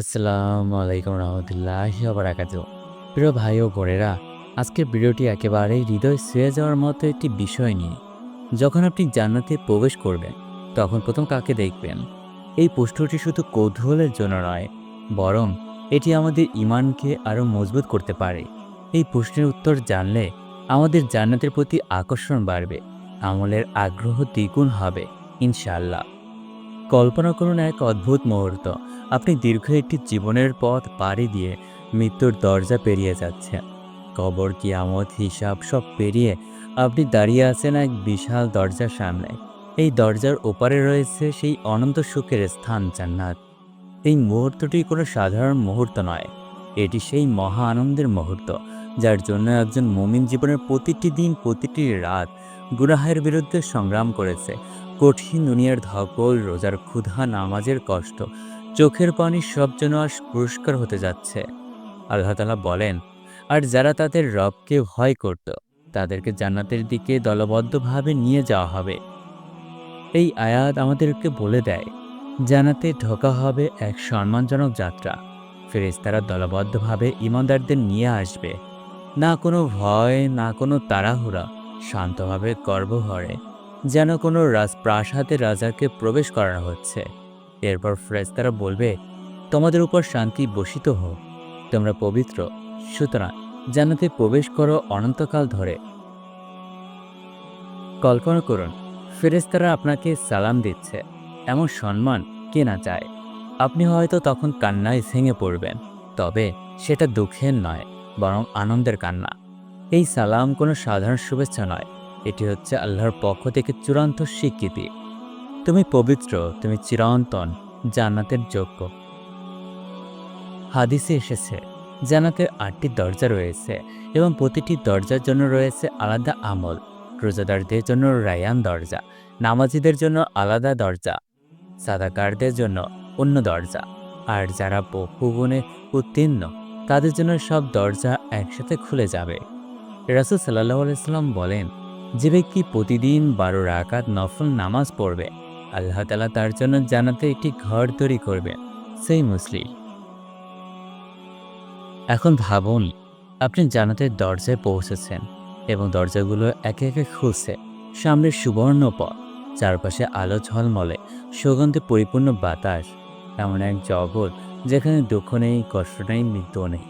আসসালামু আলাইকুম রহমতুল্লাহি বারাকাতু প্রিয় ভাই ও বোনেরা, আজকের ভিডিওটি একেবারেই হৃদয় ছুঁয়ে যাওয়ার মতো একটি বিষয় নিয়ে। যখন আপনি জান্নাতে প্রবেশ করবেন, তখন প্রথম কাকে দেখবেন? এই প্রশ্নটি শুধু কৌতূহলের জন্য নয়, বরং এটি আমাদের ইমানকে আরও মজবুত করতে পারে। এই প্রশ্নের উত্তর জানলে আমাদের জান্নাতের প্রতি আকর্ষণ বাড়বে, আমলের আগ্রহ দ্বিগুণ হবে, ইনশাআল্লাহ। কল্পনা করুন এক অদ্ভুত মুহূর্ত। আপনি দীর্ঘ একটি জীবনের পথ পাড়ি দিয়ে মৃত্যুর দরজা পেরিয়ে যাচ্ছেন কবর, কিয়ামত, হিসাব সব পেরিয়ে আপনি দাঁড়িয়ে আছেন এক বিশাল দরজার সামনে। এই দরজার ওপারে রয়েছে সেই অনন্ত সুখের স্থান জান্নাত। এই মুহূর্তটি কোনো সাধারণ মুহূর্ত নয়। এটি সেই মহা আনন্দের মুহূর্ত, যার জন্য একজন মুমিন জীবনের প্রতিটি দিন, প্রতিটি রাত গুনাহের বিরুদ্ধে সংগ্রাম করেছে। কঠিন দুনিয়ার ধকল, রোজার ক্ষুধা, নামাজের কষ্ট, চোখের পানি সব যেন আজ পুরস্কার হতে যাচ্ছে। আল্লাহ তালা বলেন, আর যারা তাদের রবকে ভয় করত, তাদেরকে জান্নাতের দিকে দলবদ্ধভাবে নিয়ে যাওয়া হবে। এই আয়াত আমাদেরকে বলে দেয় জানাতে ঢোকা হবে এক সম্মানজনক যাত্রা। ফেরেশতারা দলবদ্ধভাবে ইমানদারদের নিয়ে আসবে। না কোনো ভয়, না কোনো তাড়াহুড়া, শান্তভাবে গর্ব গর্বভরে যেন কোনো রাজপ্রাসাদে রাজাকে প্রবেশ করানো হচ্ছে। এরপর ফ্রেস্তারা বলবে, তোমাদের উপর শান্তি বসিত হোক। তোমরা পবিত্র, সুতরাং জান্নাতে প্রবেশ করো অনন্তকাল ধরে। কল্পনা করুন ফেরেস্তারা আপনাকে সালাম দিচ্ছে। এমন সম্মান কে না চায়? আপনি হয়তো তখন কান্নায় ভেঙে পড়বেন, তবে সেটা দুঃখের নয়, বরং আনন্দের কান্না। এই সালাম কোনো সাধারণ শুভেচ্ছা নয়। এটি হচ্ছে আল্লাহর পক্ষ থেকে চূড়ান্ত স্বীকৃতি। তুমি পবিত্র, তুমি চিরন্তন, জান্নাতের যোগ্য। হাদিসে এসেছে জান্নাতের আটটি দরজা রয়েছে এবং প্রতিটি দরজার জন্য রয়েছে আলাদা আমল, রোজাদারদের জন্য রায়ান দরজা, নামাজিদের জন্য আলাদা দরজা, সাদাকারদের জন্য অন্য দরজা। আর যারা বহুগুণে উত্তীর্ণ, তাদের জন্য সব দরজা একসাথে খুলে যাবে। রাসুল সাল্লাহ আলাইসাল্লাম বলেন যে ব্যক্তি প্রতিদিন বারো রাকাত নফল নামাজ পড়বে, আল্লাহ তালা তার জন্য জানাতে একটি ঘর তৈরি করবে। সেই মুসলিম। এখন ভাবুন, আপনি জানাতের দরজায় পৌঁছেছেন এবং দরজাগুলো একে একে খুলছে। সামনের সুবর্ণ পথ, চারপাশে আলো ঝলমলে, সুগন্ধে পরিপূর্ণ বাতাস, এমন এক জগৎ যেখানে দুঃখ নেই, কষ্ট নেই মৃত্যু নেই।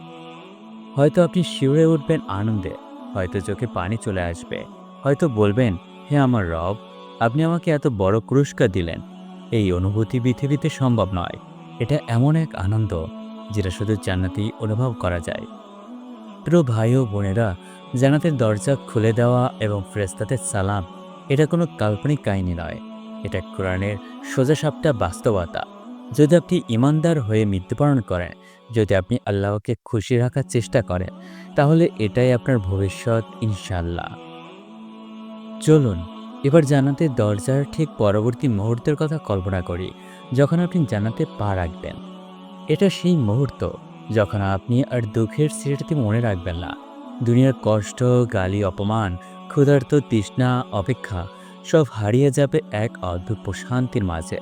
হয়তো আপনি শিউরে উঠবেন আনন্দে, হয়তো চোখে পানি চলে আসবে। হয়তো বলবেন, হে আমার রব, আপনি আমাকে এত বড় পুরস্কার দিলেন। এই অনুভূতি পৃথিবীতে সম্ভব নয়। এটা এমন এক আনন্দ, যেটা শুধু জান্নাতেই অনুভব করা যায়। প্রিয় ভাই ও বোনেরা, জান্নাতের দরজা খুলে দেওয়া এবং ফ্রেস্তাদের সালাম, এটা কোনো কাল্পনিক কাহিনী নয়। এটা কোরআনের সোজা সাপটা বাস্তবতা। যদি আপনি ইমানদার হয়ে মৃত্যুবরণ করেন, যদি আপনি আল্লাহকে খুশি রাখার চেষ্টা করেন, তাহলে এটাই আপনার ভবিষ্যৎ ইনশাল্লাহ চলুন, এবার জানাতে দরজার ঠিক পরবর্তী মুহূর্তের কথা কল্পনা করি, যখন আপনি জানাতে পা রাখবেন। এটা সেই মুহূর্ত, যখন আপনি আর দুঃখের স্মৃতি মনে রাখবেন না। দুনিয়ার কষ্ট, গালি, অপমান, ক্ষুধার্ত তৃষ্ণা, অপেক্ষা, সব হারিয়ে যাবে এক অদ্ভুত প্রশান্তির মাঝে।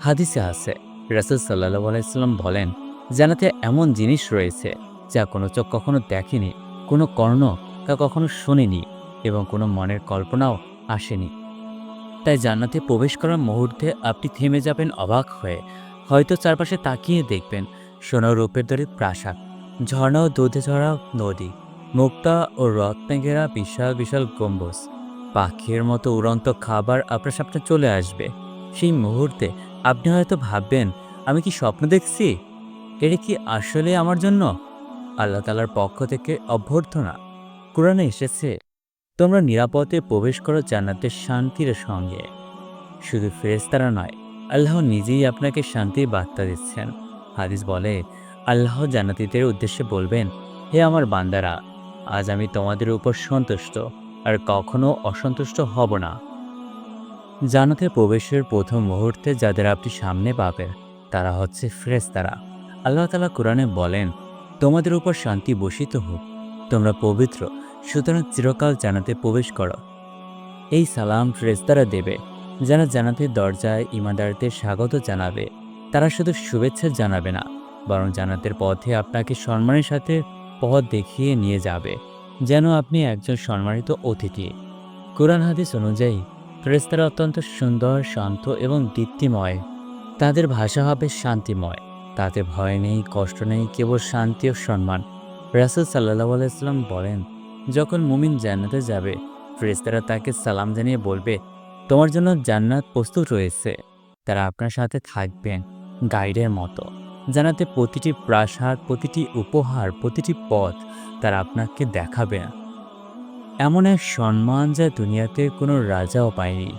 হাদিসে আছে, রাসুল সাল্লাহ আলাইসাল্লাম বলেন, জানাতে এমন জিনিস রয়েছে, যা কোনো চোখ কখনো দেখেনি, কোনো কর্ণ তা কখনো শোনেনি। এবং কোনো মনের কল্পনাও আসেনি। তাই জান্নাতে প্রবেশ করার মুহূর্তে আপনি থেমে যাবেন অবাক হয়ে। হয়তো চারপাশে তাকিয়ে দেখবেন সোনা রূপের দরে প্রাসাদ, ঝর্ণা ও দুধে ঝরা নদী, মুক্তা ও রত্নে ঘেরা বিশাল বিশাল গম্বুজ। পাখির মতো উড়ন্ত খাবার আপনার সামনে চলে আসবে। সেই মুহূর্তে আপনি হয়তো ভাববেন, আমি কি স্বপ্ন দেখছি? এটা কি আসলে আমার জন্য? আল্লাহ তালার পক্ষ থেকে অভ্যর্থনা। কোরআনে এসেছে তোমরা নিরাপদে প্রবেশ করো জান্নাতের শান্তির সঙ্গে। শুধু ফেরেস্তারা নয়, আল্লাহ নিজেই আপনাকে শান্তির বার্তা দিচ্ছেন। হাদিস বলে, আল্লাহ জান্নাতিদের উদ্দেশ্যে বলবেন, হে আমার বান্দারা, আজ আমি তোমাদের উপর সন্তুষ্ট, আর কখনো অসন্তুষ্ট হব না। জান্নাতের প্রবেশের প্রথম মুহূর্তে যাদের আপনি সামনে পাবেন, তারা হচ্ছে ফেরেস্তারা আল্লাহ তালা কোরআনে বলেন, তোমাদের উপর শান্তি বসিত হোক, তোমরা পবিত্র সুতরাং চিরকাল জানাতে প্রবেশ করো। এই সালাম ফ্রেস্তারা দেবে যারা জানাতে দরজায় ইমানদারদের স্বাগত জানাবে। তারা শুধু শুভেচ্ছা জানাবে না, বরং জানাতের পথে আপনাকে সম্মানের সাথে পথ দেখিয়ে নিয়ে যাবে, যেন আপনি একজন সম্মানিত অতিথি। কোরআন হাদিস অনুযায়ী ফেরেস্তারা অত্যন্ত সুন্দর, শান্ত এবং দীপ্তিময়। তাদের ভাষা হবে শান্তিময়। তাতে ভয় নেই, কষ্ট নেই, কেবল শান্তি ও সম্মান। রাসুল সাল্লাহ আলাইসাল্লাম বলেন যখন মুমিন জান্নাতে যাবে ফ্রেস্তারা তাকে সালাম জানিয়ে বলবে, তোমার জন্য জান্নাত প্রস্তুত রয়েছে। তারা আপনার সাথে থাকবেন গাইডের মতো। জানাতে প্রতিটি প্রাসাদ, প্রতিটি উপহার, প্রতিটি পথ তারা আপনাকে দেখাবে। এমন এক সম্মান যা দুনিয়াতে কোনো রাজাও পায়নি।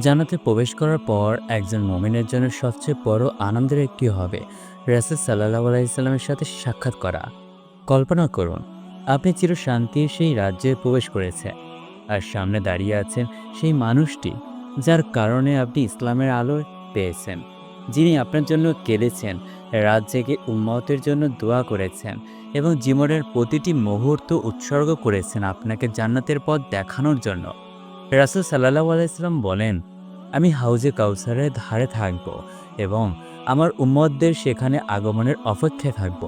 জানাতে প্রবেশ করার পর একজন মমিনের জন্য সবচেয়ে বড় আনন্দের একটি হবে, রাসুল সাল্লাহ আলাইসাল্লামের সাথে সাক্ষাৎ করা। কল্পনা করুন, আপনি চির শান্তির সেই রাজ্যে প্রবেশ করেছেন আর সামনে দাঁড়িয়ে আছেন সেই মানুষটি যার কারণে আপনি ইসলামের আলো পেয়েছেন, যিনি আপনার জন্য কেঁদেছেন রাত জেগে উম্মতের জন্য দোয়া করেছেন এবং জীবনের প্রতিটি মুহূর্ত উৎসর্গ করেছেন আপনাকে জান্নাতের পথ দেখানোর জন্য। রাসুল সাল্লাহ আলাইসাল্লাম বলেন, আমি হাউজে কাউসারের ধারে থাকব এবং আমার উম্মতদের সেখানে আগমনের অপেক্ষায় থাকব।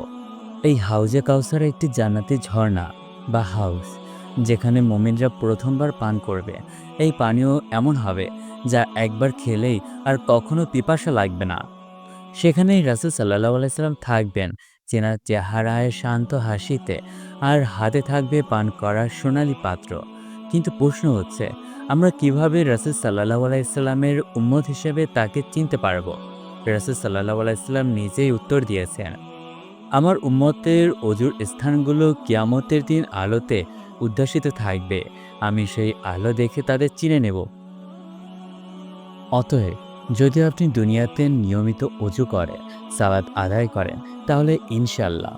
এই হাউজে কাউসার একটি জান্নাতি ঝর্ণা বা হাউস, যেখানে মোমিনরা প্রথমবার পান করবে। এই পানীয় এমন হবে যা একবার খেলেই আর কখনো পিপাসা লাগবে না। সেখানেই রাসুল সাল্লাহ আলাইসাল্লাম থাকবেন চেনা চেহারায় শান্ত হাসিতে আর হাতে থাকবে পান করার সোনালি পাত্র। কিন্তু প্রশ্ন হচ্ছে, আমরা কীভাবে রাসুল সাল্লাহ আলাইস্লামের উম্মত হিসেবে তাকে চিনতে পারব? রাসুল সাল্লাহ আলাইস্লাম নিজেই উত্তর দিয়েছেন আমার উম্মতের অজুর স্থানগুলো কিয়ামতের দিন আলোতে উদ্ভাসিত থাকবে। আমি সেই আলো দেখে তাদের চিনে নেব। অতএব, যদি আপনি দুনিয়াতে নিয়মিত অজু করেন সালাদ আদায় করেন, তাহলে ইনশাল্লাহ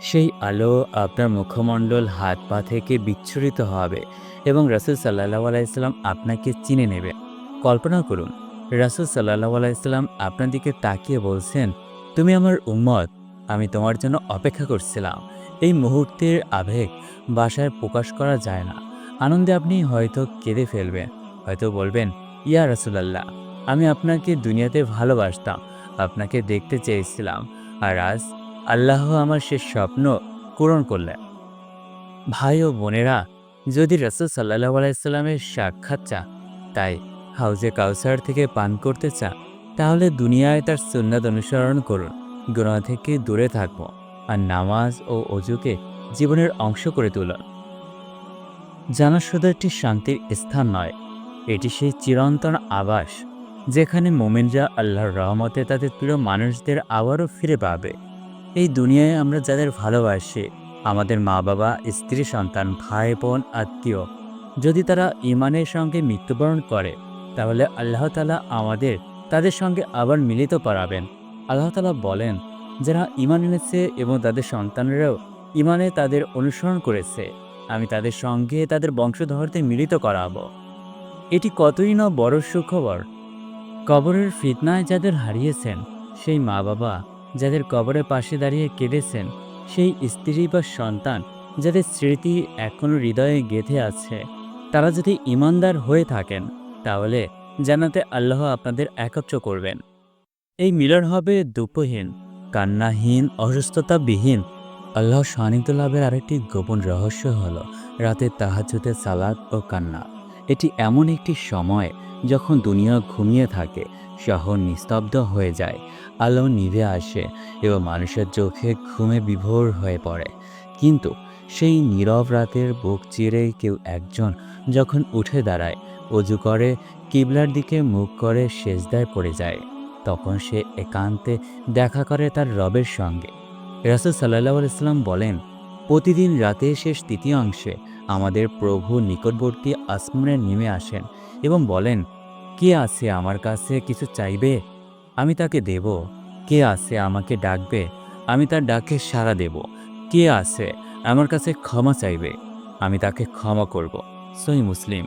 সেই আলো আপনার মুখমণ্ডল, হাত পা থেকে বিচ্ছুরিত হবে এবং রাসুল সাল্লাহ আলাইসাল্লাম আপনাকে চিনে নেবে। কল্পনা করুন, রাসুল সাল্লাহ আলাইসাল্লাম আপনার দিকে তাকিয়ে বলছেন, তুমি আমার উম্মত আমি তোমার জন্য অপেক্ষা করছিলাম। এই মুহূর্তের আবেগ বাসায় প্রকাশ করা যায় না। আনন্দে আপনি হয়তো কেঁদে ফেলবেন, হয়তো বলবেন, ইয়া রাসুলাল্লাহ, আমি আপনাকে দুনিয়াতে ভালোবাসতাম, আপনাকে দেখতে চেয়েছিলাম, আর আজ আল্লাহ আমার সে স্বপ্ন পূরণ করলেন। ভাই ও বোনেরা, যদি রসুল সাল্লাহ আলাইস্লামের সাক্ষাৎ চা তাই হাউজে কাউসার থেকে পান করতে চা তাহলে দুনিয়ায় তার সুন্নাত অনুসরণ করুন। গুণা থেকে দূরে থাকব আর নামাজ ও অজুকে জীবনের অংশ করে তুলুন জানা শুধু একটি শান্তির স্থান নয়। এটি সেই চিরন্তন আবাস যেখানে মোমেনরা আল্লাহর রহমতে তাদের প্রিয় মানুষদের আবারও ফিরে পাবে। এই দুনিয়ায় আমরা যাদের ভালোবাসি, আমাদের মা বাবা স্ত্রী, সন্তান ভাই বোন আত্মীয়, যদি তারা ইমানের সঙ্গে মৃত্যুবরণ করে, তাহলে আল্লাহ তালা আমাদের তাদের সঙ্গে আবার মিলিত করাবেন। আল্লাহ তালা বলেন, যারা ইমান এনেছে এবং তাদের সন্তানরাও ইমানে তাদের অনুসরণ করেছে, আমি তাদের সঙ্গে তাদের বংশধরদের মিলিত করাবো। এটি কতই না বড় সুখবর। কবরের ফিতনায় যাদের হারিয়েছেন, সেই মা বাবা যাদের কবরের পাশে দাঁড়িয়ে কেঁদেছেন, সেই স্ত্রী বা সন্তান যাদের স্মৃতি এখনও হৃদয়ে গেঁথে আছে, তারা যদি ইমানদার হয়ে থাকেন, তাহলে জানাতে আল্লাহ আপনাদের একত্র করবেন। এই মিলন হবে দুঃখহীন, কান্নাহীন, অসুস্থতাবিহীন। আল্লাহ সান্নিধ্য লাভের আরেকটি গোপন রহস্য হল রাতে তাহাজুতে সালাদ ও কান্না। এটি এমন একটি সময় যখন দুনিয়া ঘুমিয়ে থাকে, শহর নিস্তব্ধ হয়ে যায়, আলো নিভে আসে এবং মানুষের চোখে ঘুমে বিভোর হয়ে পড়ে। কিন্তু সেই নীরব রাতের বুক চিরে কেউ একজন যখন উঠে দাঁড়ায়, অজু করে, কিবলার দিকে মুখ করে সেজদায় পড়ে যায়। তখন সে একান্তে দেখা করে তার রবের সঙ্গে। রাসুল সাল্লাহ আলাইসাল্লাম বলেন, প্রতিদিন রাতের শেষ তৃতীয়াংশে আমাদের প্রভু নিকটবর্তী আসমানে নেমে আসেন এবং বলেন, কে আছে আমার কাছে কিছু চাইবে? আমি তাকে দেব। কে আছে আমাকে ডাকবে? আমি তার ডাকে সাড়া দেব। কে আছে আমার কাছে ক্ষমা চাইবে? আমি তাকে ক্ষমা করব। সই মুসলিম।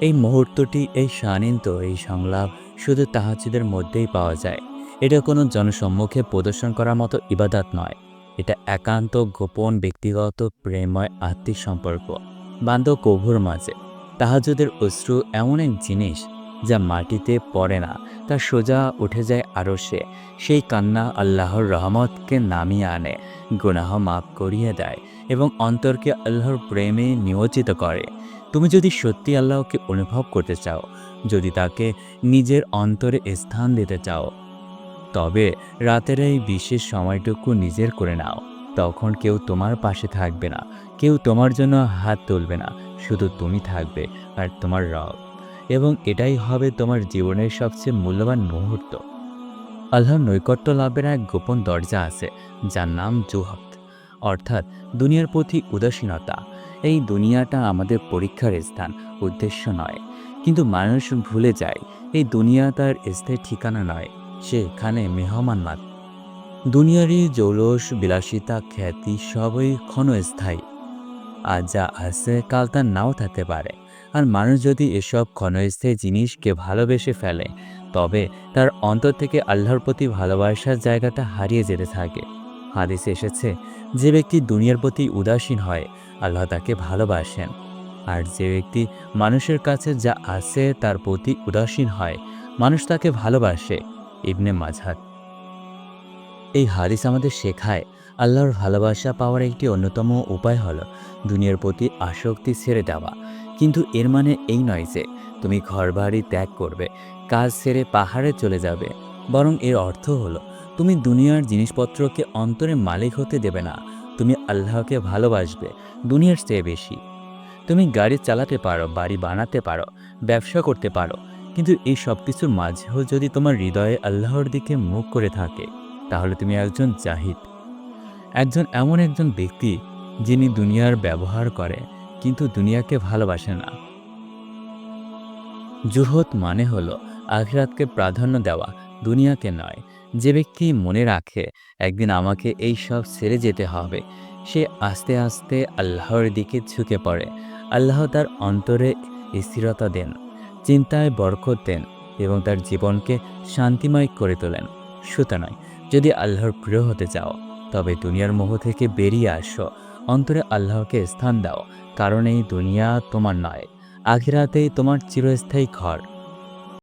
এই মুহূর্তটি, এই শানিন্ত, এই সংলাপ শুধু তাহাজিদের মধ্যেই পাওয়া যায়। এটা কোনো জনসম্মুখে প্রদর্শন করার মতো ইবাদাত নয়। এটা একান্ত, গোপন, ব্যক্তিগত প্রেময় আত্মিক সম্পর্ক। বান্ধব কভুর মাঝে। তাহাজুদের অশ্রু এমন এক জিনিস যা মাটিতে পড়ে না, তা সোজা উঠে যায় আরও সে। সেই কান্না আল্লাহর রহমতকে নামিয়ে আনে, গুনাহ মাফ করিয়ে দেয়। এবং অন্তরকে আল্লাহর প্রেমে নিয়োজিত করে। তুমি যদি সত্যি আল্লাহকে অনুভব করতে চাও, যদি তাকে নিজের অন্তরে স্থান দিতে চাও, তবে রাতের এই বিশেষ সময়টুকু নিজের করে নাও। তখন কেউ তোমার পাশে থাকবে না, কেউ তোমার জন্য হাত তুলবে না, শুধু তুমি থাকবে আর তোমার রব। এবং এটাই হবে তোমার জীবনের সবচেয়ে মূল্যবান মুহূর্ত। আল্লাহর নৈকট্য লাভের এক গোপন দরজা আছে, যার নাম জুহত অর্থাৎ দুনিয়ার প্রতি উদাসীনতা। এই দুনিয়াটা আমাদের পরীক্ষার স্থান, উদ্দেশ্য নয়। কিন্তু মানুষ ভুলে যায়, এই দুনিয়া তার স্থায়ী ঠিকানা নয়, সে এখানে মেহমান মাত্র। দুনিয়ারই জৌলস, বিলাসিতা, খ্যাতি সবই ক্ষণস্থায়ী। আর যা আছে কাল তার নাও থাকতে পারে। আর মানুষ যদি এসব ক্ষণস্থায়ী জিনিসকে ভালোবেসে ফেলে, তবে তার অন্তর থেকে আল্লাহর প্রতি ভালোবাসার জায়গাটা হারিয়ে যেতে থাকে। হাদিসে এসেছে যে ব্যক্তি দুনিয়ার প্রতি উদাসীন হয়, আল্লাহ তাকে ভালোবাসেন। আর যে ব্যক্তি মানুষের কাছে যা আছে তার প্রতি উদাসীন হয়, মানুষ তাকে ভালোবাসে, ইবনে মাঝার এই হাদিস আমাদের শেখায়, আল্লাহর ভালোবাসা পাওয়ার একটি অন্যতম উপায় হলো দুনিয়ার প্রতি আসক্তি ছেড়ে দেওয়া। কিন্তু এর মানে এই নয় যে তুমি ঘরবাড়ি ত্যাগ করবে, কাজ ছেড়ে পাহাড়ে চলে যাবে, বরং এর অর্থ হলো তুমি দুনিয়ার জিনিসপত্রকে অন্তরে মালিক হতে দেবে না। তুমি আল্লাহকে ভালোবাসবে, দুনিয়ার চেয়ে বেশি। তুমি গাড়ি চালাতে পারো, বাড়ি বানাতে পারো, ব্যবসা করতে পারো, কিন্তু এই সব কিছুর মাঝেও যদি তোমার হৃদয়ে আল্লাহর দিকে মুখ করে থাকে, তাহলে তুমি একজন জাহিদ। একজন এমন একজন ব্যক্তি যিনি দুনিয়ার ব্যবহার করে, কিন্তু দুনিয়াকে ভালোবাসে না। জুহত মানে হলো আখিরাতকে প্রাধান্য দেওয়া, দুনিয়াকে নয় যে ব্যক্তি মনে রাখে, একদিন আমাকে এই সব ছেড়ে যেতে হবে। সে আস্তে আস্তে আল্লাহর দিকে ঝুঁকে পড়ে। আল্লাহ তার অন্তরে স্থিরতা দেন, চিন্তায় বরকত দেন এবং তার জীবনকে শান্তিময় করে তোলেন। সুতরাং যদি আল্লাহর প্রিয় হতে চাও, তবে দুনিয়ার মোহ থেকে বেরিয়ে আসো। অন্তরে আল্লাহকে স্থান দাও, কারণ এই দুনিয়া তোমার নয়, আখিরাতেই তোমার চিরস্থায়ী ঘর।